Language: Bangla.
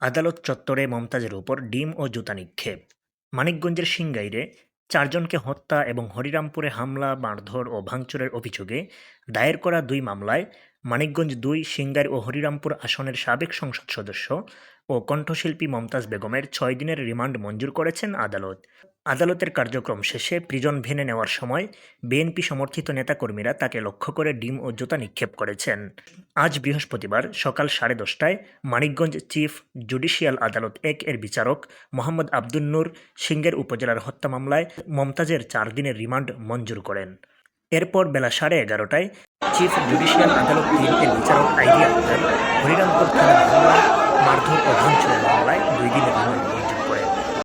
আদালত চত্বরে মমতাজের উপর ডিম ও জুতা নিক্ষেপ। মানিকগঞ্জের সিংগাইরে চারজনকে হত্যা এবং হরিরামপুরে হামলা, মারধর ও ভাঙচুরের অভিযোগে দায়ের করা দুই মামলায় মানিকগঞ্জ দুই সিংগাইর ও হরিরামপুর আসনের সাবেক সংসদ সদস্য ও কণ্ঠশিল্পী মমতাজ বেগমের ছয় দিনের রিমান্ড মঞ্জুর করেছেন আদালত। আদালতের কার্যক্রম শেষে প্রিজন ভেনে নেওয়ার সময় বিএনপি সমর্থিত নেতাকর্মীরা তাকে লক্ষ্য করে ডিম ও জুতা নিক্ষেপ করেছেন। আজ বৃহস্পতিবার সকাল সাড়ে দশটায় মানিকগঞ্জ চিফ জুডিশিয়াল আদালত এক এর বিচারক মোহাম্মদ আব্দুল নূর সিংহের উপজেলার হত্যা মামলায় মমতাজের চার দিনের রিমান্ড মঞ্জুর করেন। এরপর বেলা সাড়ে এগারোটায় চিফ জুডিশিয়াল আদালত তিনটের বিচারক আইডিয়া হরিরামপুর থানা মারধর ও ভাঙচুরের মামলায় দুই দিনের রিমান্ড।